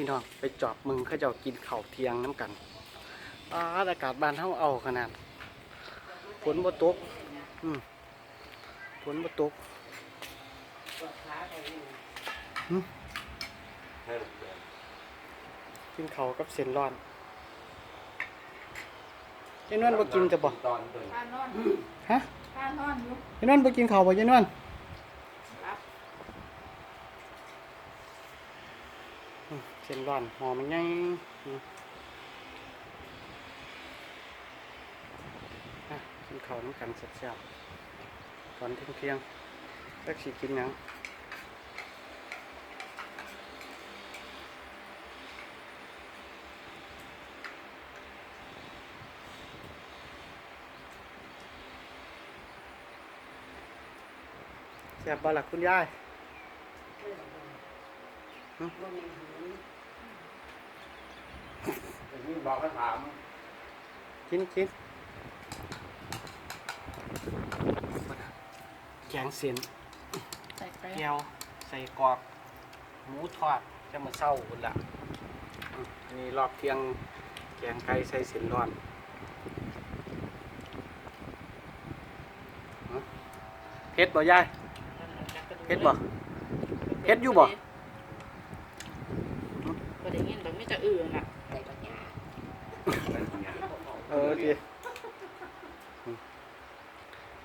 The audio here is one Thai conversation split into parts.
พี่น้องไปจอบมึงเขาเจ้ากินข้าวเที่ยงน้ำกันอาอากาศบ้านเฮาเอาขนาดฝนบ่ตกอืมฝนบ่ตกหึกินข้าวกับเส้นร้อนยายนวลบ่กินจะบ่ตอนเป็นข้านอนฮะข้านอนอยู่ยายนวลบ่กินข้าวบ่ยายนวล รับ อืมเส้นร้อนหอมมันใหญ่อืมอะกินข้าวน้ำกันแซ่บๆตอนเที่ยงๆจักสิกินหยังแซ่บบ่ล่ะคุณยาย นี่บอกเขาถามกินกินแกงเส้นใส่ไปแก้วใส่กรอกหมูทอดจะมาเศร้าคุนละอืมอันนี้รอบเที่ยงแกงไก่ใส่เส้นร้อนฮะเผ็ดบ่ยายเผ็ดบ่เผ็ดอยู่บ่ก็ได้ยินแบบไม่จะอื่นอะ เออดีอืม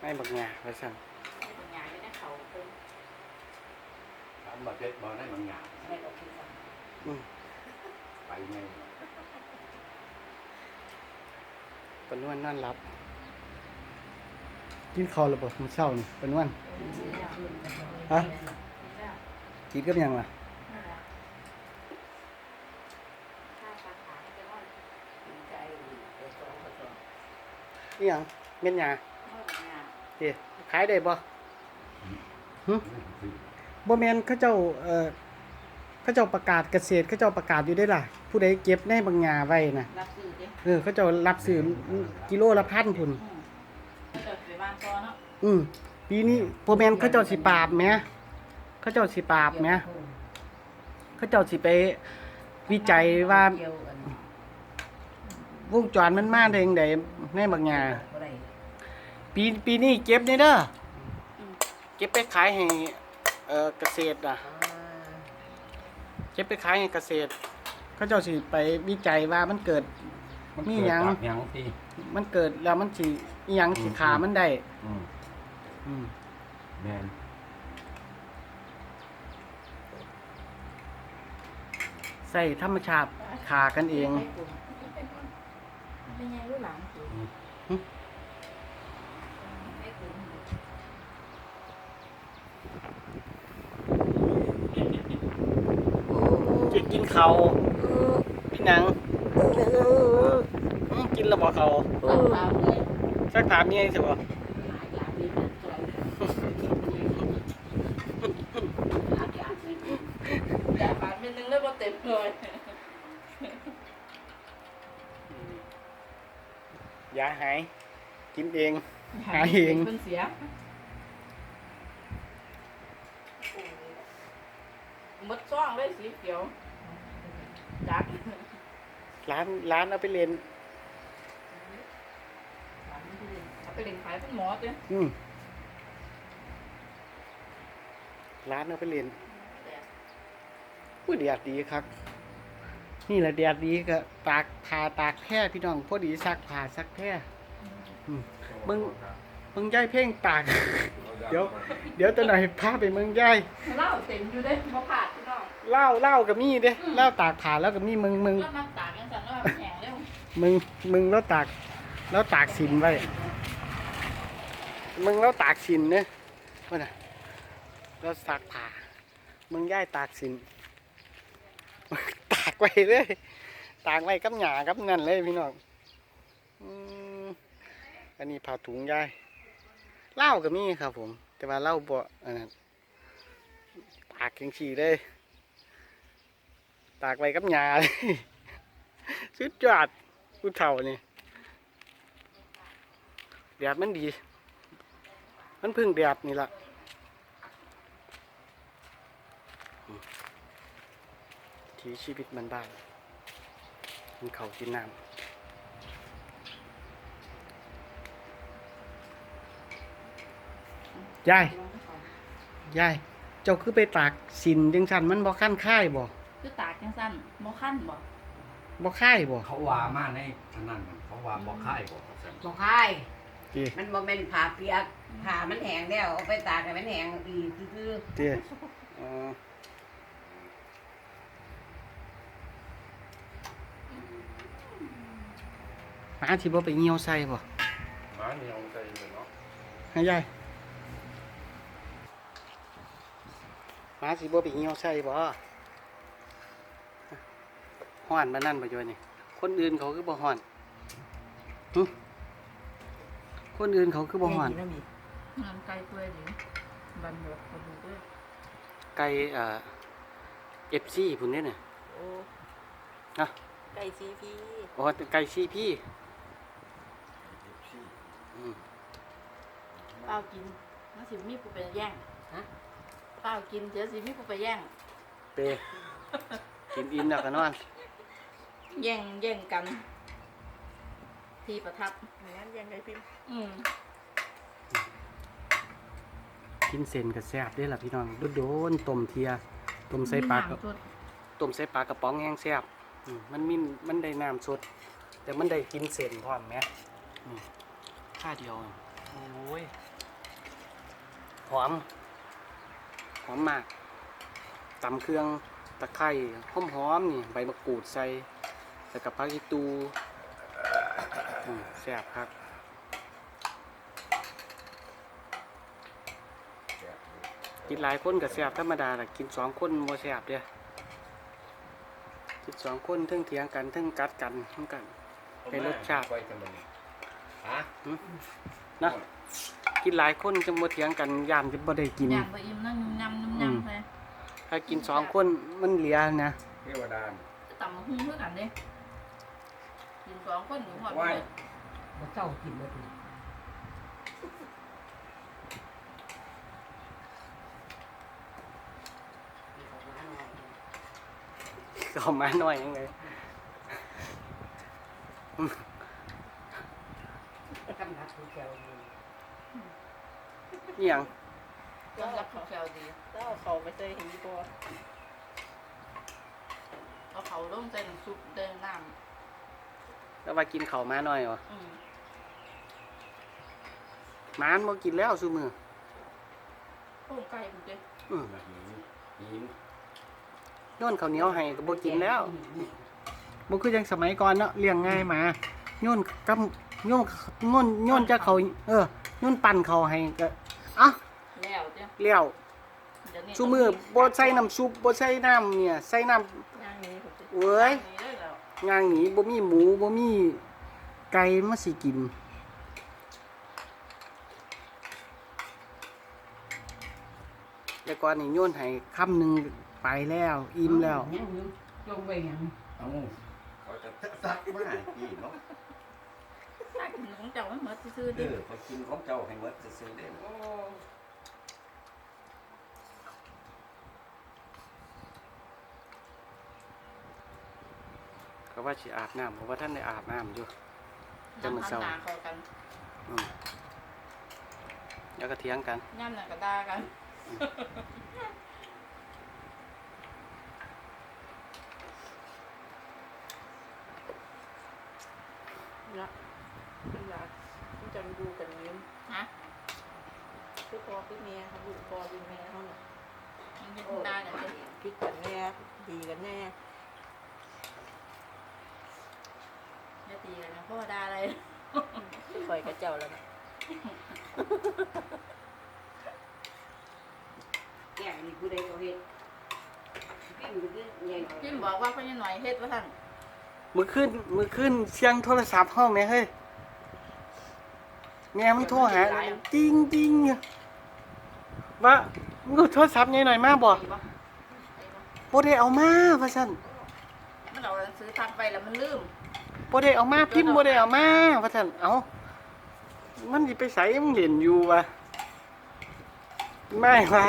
ไม่บักงาไว้สั่นเป็นงานไม่ได้เขาเป็นถามบอกเพชรบอกได้บางอย่างอืมไปไงปนวันนอนรับ กินข้าวแล้วบ่มื้อเช้านี่ปนวันฮะกินกับหยังล่ะ ข้าวปลาขาไม่เป็นว่า นี่หยังเม็ดหยาเมื่องานเด้ขายได้บ่หึบ่แม่นเขาเจ้าเอ่อเขาเจ้าประกาศเกษตรเขาเจ้าประกาศอยู่ได้ล่ะ ผู้ใดเก็บในบางหญ้าไว้น่ะรับซื้อดิเออเขาเจ้ารับซื้อกิโลละพันพุ่น อืมก็จะไปบ้านซ้อเนาะอืมปีนี้บ่แม่นเขาเจ้าสิปราบแหมเขาเจ้าสิปราบแหมเขาเจ้าสิไปวิจัยว่าว งจรมันมาได้จังไดในบางหญ้าปีปีนี้เก็บนี่เด้ออืมเก็บไปขายให้เอ่อเกษตรอะเก็บไปขายให้เกษตร เขาเจ้าสิไปวิจัยว่ามันเกิดมีหยังเกิดจากหยังที่ มันเกิดแล้วมันสิอิหยังสิขามันได้อืมอืมแม่นใส่ธรรมชาติขากันเอง เป็นไงรู้หลานกูหึไม่กูจะกินเขาวพี่หนังอืมกินแล้วบอกเขาตามตามเลยสักถามยังไงสิบ่หลายอย่างดีนะจอยหลายอย่างดีแต่บาทเป็นหนึงเลยบ่เต็มเลย อ ย่าหาย กินเอง หาเอง เพิ่นเสียหมดซ่องเลยสีเขียวจักร้านร้านเอาไปเล่นเอาไปเล่นขายเป็นหมอเจ้อืมร้านเอาไปเล่นอุ้ยแดดดีครับ นี่แหละแดดดีก็ตากผ้าตากแพร่พี่น้องพอดีซักผ้าซักแพร่อืมมึงมึงย้ายเพ่งตาก เดี๋ยว เดี๋ยวตัวหน่อยพาไปเมืองย้ายเหล้าเต็มอยู่เด้บ่ขาดพี่น้องเหล้าเหล้ากับมีเด้เหล้าตากผ้าแล้วกับมีมึงมึงแล้วมาตากกันสั่นว่าแห้งเร็วมึงมึงแล้วตาก แล้วตากสินไว้มึงแล้วตากสินเนี่ยว่าน่ะแล้วตากผ้ามึงย้ายตากสินตาก ไว้เลยตากไว้กับหยากับนั่นเลยพี่น้องอันนี้ผ้าถุงยายเล้าก็มีครับผม แต่ว่าเล้าบ่อันนั้นตากจังสีเลย ตากไว้กับหยาเลยสุดยอดผู้เฒ่านี่แดดมันดี มันพึ่งแดดนี่ละ ถีชีวิตมันบ้านๆกินเขาวกินน้ำยายยาย เจ้าคือไปตากสินจังสันมันบ่ขั้นค่ายบ่คือตากจังซั่นบ่คันบ่บ่ค่ายบ่เขาว่ามาในทางนั้นมันเขาว่าบ่ค่ายบ่ซั่นบอกให้เตี้ยมันบ่แม่นผ่าเปียกผ่ามันแห้งแล้วเอาไปตากให้มันแห้งอีกคือเตี้ยอ๋อ หมาสิบ่ไปเหี่ยวใส่บ่หมาเหนียวใจเลยเนาะให้ยายหมาสิบ่ไปเหี่ยวใส่บ่ฮ้อนมานั่นบ่อยู่นี่คนอื่นเขาคือบ่ฮ้อนหึคนอื่นเขาคือบ่ฮ้อน งานไกลเปื่อยดิบันหมดบ่ดูเด้อไก่เอ่อ FC พุ่นเด้เนี่ยโอ้นะไก่ซีพี อ๋อไก่ CP อืม เป้ากินมันสิมีผู้ไปแย่งฮะ เป้ากินเดี๋ยวสิมีผู้ไปแย่ง เปกินอิ่มแล้วก็นอนแย่งแย่งกัน ที่ประทับงั้นแย่งไก่พิมอืมกินเส้นก็แซ่บเด้ล่ะพี่น้องโดนๆต้มเทียต้มใส่ปลากระมีน้ำสดต้มใส่ปลากระป๋องแห้งแซ่บอืมมันมีมันได้น้ำสดแต่มันได้กินเส้นพร้อมแหมอืม ค่าเดียวอะโอ้ยหอม หอมมากตำเครื่องตะไคร้หอมหอมๆนี่ ใบมะกรูดใส่แล้วกับผักอีตูอืมแซ่บครับกินหลายคนก็แซ่บธรรมดาแหละกินสองคนบ่แซ่บเด้อกินสองคนเทึงเถียงกันเทึงกัดกันทั้งกัน เป็นรสชาติไว้จังเลย ฮะนะกินหลายคนจังบ่เถียงกันยามจะบ่ได้กินย่างบ่อิ่มนั่งยำนุ่มยำไปถ้ากินสองคนมันเหลือนะเทวดาตำบักหุ่งคือกันเด้กินสองคนหนูหอดไหว้เลยบ่เจ้ากินบ่ดีก็มาหน่อยยังไง กำลังแก้วอยู่ เอียงต้อนรับของแซวดีแล้วเอาเขาไปใส่หินก่อนเอาเขาลงใส่น้ำซุปเดินน้แล้วว่ากินข้าวมาหน่อยเหรอำอืมหมานบ่กินแล้วซุมื้อโค้งไก่ผมเด้อือหินหินโยนข้าวเหนียวให้ก็บ่กินแล้วบ่คือจังสมัยก่อนเนาะเลี้ยงง่ายหมาโยนกับโยนโยนโยนจะเขาเออโยนปั่นเขาให้ก็ อะแล้วเจ้เลี้ยวเดี๋ยวนี้ซุมือบ่ใส่น้ำซุปบ่ใส่น้ำเนี่ยใส่น้ำ ย่างนี้ผมเด้เว้ยย่างนี้เลยแล้วย่างหนีบ่มีหมูบ่มีไก่มาสิกิน แต่ก่อนนี่โยนให้คำหนึ่งไปแล้ว อิ่มแล้วยังอยู่ลงไปหยังเอ้าเขาจะซักมาให้กินเนาะ ถ้ากินของเจ้ามันหมดซื่อๆเอดิอเขากินของเจ้าให้หมดซื่อๆเด้อโอ้ก็ว่าสิอาบน้ำเพราะว่าท่านได้อาบน้ำอยู่จะมาเศร้าย่ำทำตาเข้ากันอืมแล้วก็เถียงกัน ย่ำน่ะก็ด่ากันนะ เป็นหลักที่จะดูกันนี้ฮะคือพอคือเมียเขาดูพอดูแม่เขาน่ะมันเป็นด่ากันเด้คิดกันแน่ดีกันแน่อย่าตีกันนะเพราะว่าด่าอะไรคอยกับเจ้าแล้วนะแก้วนี่ผู้ใดก็เฮ็ดกินก็คือใหญ่พิมบอกว่าพ่อหน่อยเฮ็ดว่าท่านมือขึ้นมือขึ้นเสียงโทรศัพท์ห้องแม่เฮ้ย แม่มันโทรหาจริงจริงๆว่ามึงเอาโทรศัพท์ใหญ่หน่อยมาบ่ดีปะดีปะบ่ได้เอามาว่าซั่นมันเอาหนังสือทับไปแล้วมันลืมบ่ได้เอามาพิมพ์บ่ได้เอามาว่าซั่นเอ้ามันสิไปไสมึงเล่นอยู่วะไม่ว่า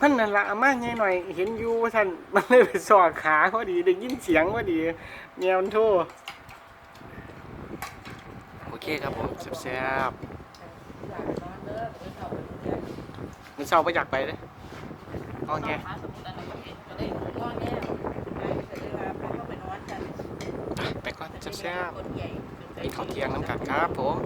มันนั่นละอามาไงหน่อย เห็นอยู่ว่าท่านมันเลยไปสอดขาพอดีได้ยินเสียงพอดีแมวมันโทรโอเคครับผมแซ่บๆมันเศร้าไปอยากไปเลยโอเคถ้าสมมติอันนั้นก็เห็นก็ได้งอแง่ไปก่อนแซ่บคนใหญ่ๆกินข้าวเที่ยงน้ำกันครับผม